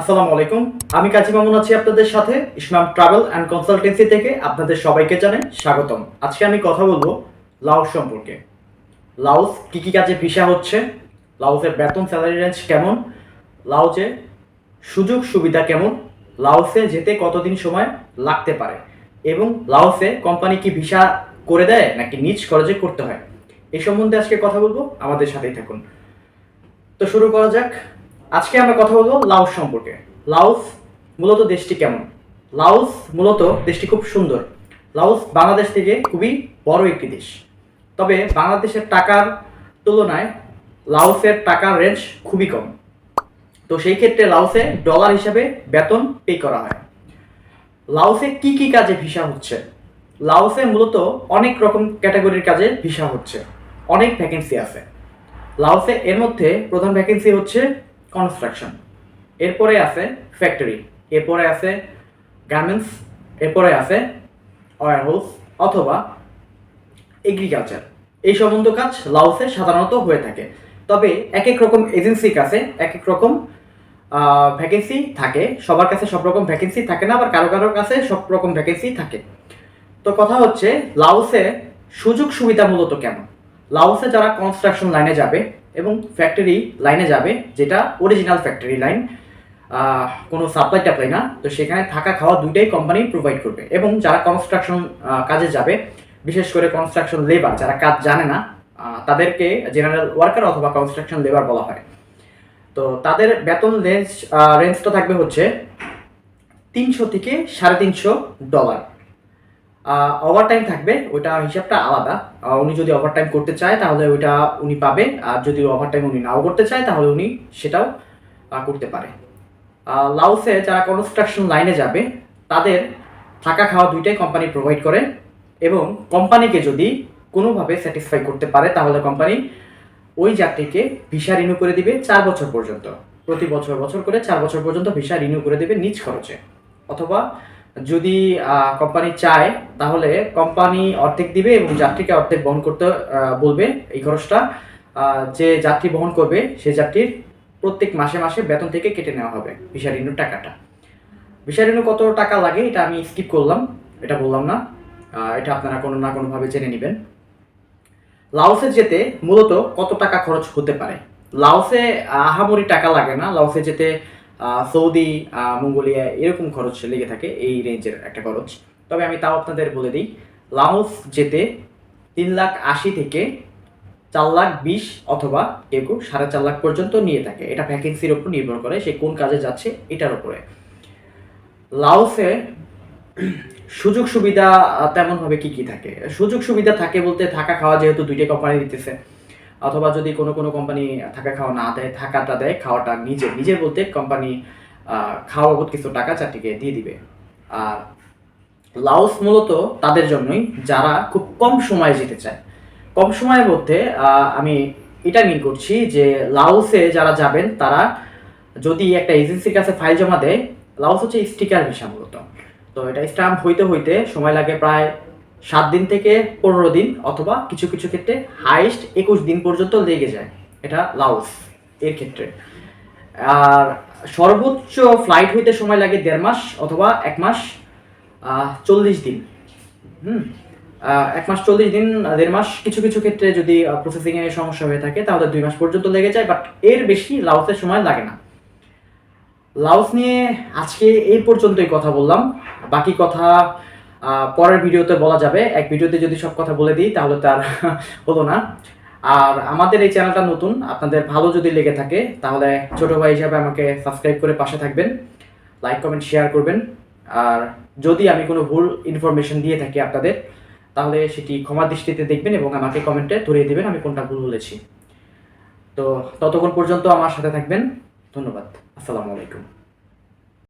আসসালামু আলাইকুম। আমি কাজী মামুন আছি আপনাদের সাথে। ইসলাম ট্রাভেল অ্যান্ড কনসালটেন্সি থেকে আপনাদের সবাইকে জানাই স্বাগতম। আজকে আমি কথা বলব লাউস সম্পর্কে। লাউস কী কী কাজে ভিসা হচ্ছে? লাউসের বেতন স্যালারি রেঞ্জ কেমন? লাউসে সুযোগ সুবিধা কেমন? লাউসে যেতে কতদিন সময় লাগতে পারে? এবং লাউসে কোম্পানি কি ভিসা করে দেয় নাকি নিজ খরচে করতে হয়? এই সম্বন্ধে আজকে কথা বলব। আমাদের সাথেই থাকুন। তো শুরু করা যাক। আজকে আমরা কথা বলব লাউস সম্পর্কে। লাউস মূলত দেশটি কেমন? লাউস মূলত দেশটি খুব সুন্দর। লাউস বাংলাদেশ থেকে খুবই বড় একটি দেশ। তবে বাংলাদেশের টাকার তুলনায় লাউসের টাকার রেঞ্জ খুবই কম। তো সেই ক্ষেত্রে লাউসে ডলার হিসাবে বেতন পে করা হয়। লাউসে কি কি কাজে ভিসা হচ্ছে? লাউসে মূলত অনেক রকম ক্যাটাগরির কাজে ভিসা হচ্ছে। অনেক ভ্যাকেন্সি আছে। লাওসে এর মধ্যে প্রধান ভ্যাকেন্সি হচ্ছে কনস্ট্রাকশন এরপরে আছে ফ্যাক্টরি এরপরে আছে গার্মেন্টস এরপরে আছে ওয়ার হাউস অথবা এগ্রিকালচার এই সম্বন্ধ কাজ লাওসে সাধারণত হয়ে থাকে। তবে এক এক রকম এজেন্সির কাছে এক এক রকম ভ্যাকেন্সি থাকে। সবার কাছে সব রকম ভ্যাকেন্সি থাকে না, আবার কারও কারোর কাছে সব রকম ভ্যাকেন্সি থাকে। তো কথা হচ্ছে, লাওসে সুযোগ সুবিধা মূলত কেমন? লাওসে যারা কনস্ট্রাকশন লাইনে যাবে এবং ফ্যাক্টরি লাইনে যাবে, যেটা অরিজিনাল ফ্যাক্টরি লাইন কোনো সাপ্লাই টাপ্লাই না। তো সেখানে থাকা খাওয়া দুইটাই কোম্পানি প্রোভাইড করবে। এবং যারা কনস্ট্রাকশন কাজে যাবে, বিশেষ করে কনস্ট্রাকশন লেবার যারা কাজ জানে না তাদেরকে জেনারেল ওয়ার্কার অথবা কনস্ট্রাকশন লেবার বলা হয়। তো তাদের বেতন রেঞ্জ রেঞ্জটা থাকবে হচ্ছে তিনশো থেকে সাড়ে তিনশো ডলার ওভার টাইম থাকবে, ওইটা হিসাবটা আলাদা। উনি যদি ওভার টাইম করতে চায়, তাহলে ওইটা উনি পাবে আর যদি ওভার টাইম উনি নাও করতে চায়, তাহলে উনি সেটাও করতে পারে। লাউসে যারা কনস্ট্রাকশন লাইনে যাবে, তাদের থাকা খাওয়া দুইটাই কোম্পানি প্রোভাইড করে এবং কোম্পানিকে যদি কোনোভাবে স্যাটিসফাই করতে পারে, তাহলে কোম্পানি ওই যাত্রীকে ভিসা রিনিউ করে দিবে চার বছর পর্যন্ত। প্রতি বছর বছর করে চার বছর পর্যন্ত ভিসা রিনিউ করে দেবে নিজ খরচে। অথবা যদি কোম্পানি চায়, তাহলে কোম্পানি অর্ধেক দিবে এবং যাত্রীকে অর্ধেক বহন করতে বলবে এই খরচটা। যে যাত্রী বহন করবে, সে যাত্রীর প্রত্যেক মাসে মাসে বেতন থেকে কেটে নেওয়া হবে ভিসা রিনিউর টাকাটা। ভিসা রিনিউ কত টাকা লাগে, এটা আমি স্কিপ করলাম, এটা বললাম না। এটা আপনারা কোনো না কোনোভাবে জেনে নেবেন। লাওসে যেতে মূলত কত টাকা খরচ হতে পারে? লাওসে আহামরি টাকা লাগে না, লাওসে যেতে সৌদি মঙ্গোলিয়া এরকম খরচ লেগে থাকে এই রেঞ্জের একটা খরচ। তবে আমি তাও আপনাদের বলে দিই, লাওস যেতে তিন লাখ আশি থেকে চার লাখ বিশ অথবা কেউ কেউ সাড়ে চার লাখ পর্যন্ত নিয়ে থাকে। এটা ভ্যাকেন্সির ওপর নির্ভর করে সে কোন কাজে যাচ্ছে এটার উপরে। লাওসে সুযোগ সুবিধা তেমনভাবে কি কি থাকে? সুযোগ সুবিধা থাকে বলতে থাকা খাওয়া যেহেতু দুইটা কোম্পানি দিতেছে। অথবা যদি কোনো কোনো কোম্পানি থাকা খাওয়া না দেয়, থাকাটা দেয়, খাওয়াটা নিজে নিজের বলতে কোম্পানি খাওয়া বাবদ কিছু টাকা চারটিকে দিয়ে দিবে। আর লাওস মূলত তাদের জন্যই যারা খুব কম সময়ে যেতে চায়। কম সময়ের মধ্যে আমি এটা মিন করছি যে লাওসে যারা যাবেন, তারা যদি একটা এজেন্সির কাছে ফাইল জমা দেয়, লাওস হচ্ছে স্টিকার ভিসা মূলত। তো এটা স্ট্যাম্প হইতে হইতে সময় লাগে প্রায় সাত দিন থেকে পনেরো দিন অথবা কিছু কিছু ক্ষেত্রে হাইস্ট একুশ দিন পর্যন্ত লেগে যায়। এটা লাউস এর ক্ষেত্রে। আর সর্বোচ্চ ফ্লাইট হইতে সময় লাগে দেড় মাস অথবা এক মাস চল্লিশ দিন। হুম? এক মাস চল্লিশ দিন, দেড় মাস কিছু কিছু ক্ষেত্রে যদি প্রসেসিংয়ে সমস্যা হয়ে থাকে তাহলে দুই মাস পর্যন্ত লেগে যায় বাট এর বেশি লাউসের সময় লাগে না। লাওস নিয়ে আজকে এই পর্যন্তই কথা বললাম। বাকি কথা পরের ভিডিওতে বলা যাবে। এক ভিডিওতে যদি সব কথা বলে দিই, তাহলে তার হলো না। আর আমাদের এই চ্যানেলটা নতুন, আপনাদের ভালো যদি লেগে থাকে, তাহলে ছোট ভাই হিসাবে আমাকে সাবস্ক্রাইব করে পাশে থাকবেন লাইক কমেন্ট শেয়ার করবেন। আর যদি আমি কোনো ভুল ইনফরমেশন দিয়ে থাকি আপনাদের, তাহলে সেটি ক্ষমা দৃষ্টিতে দেখবেন এবং আমাকে কমেন্টে ধরিয়ে দেবেন, আমি কোনটা ভুল বলেছি। তো ততক্ষণ পর্যন্ত আমার সাথে থাকবেন। ধন্যবাদ। আসসালামু আলাইকুম।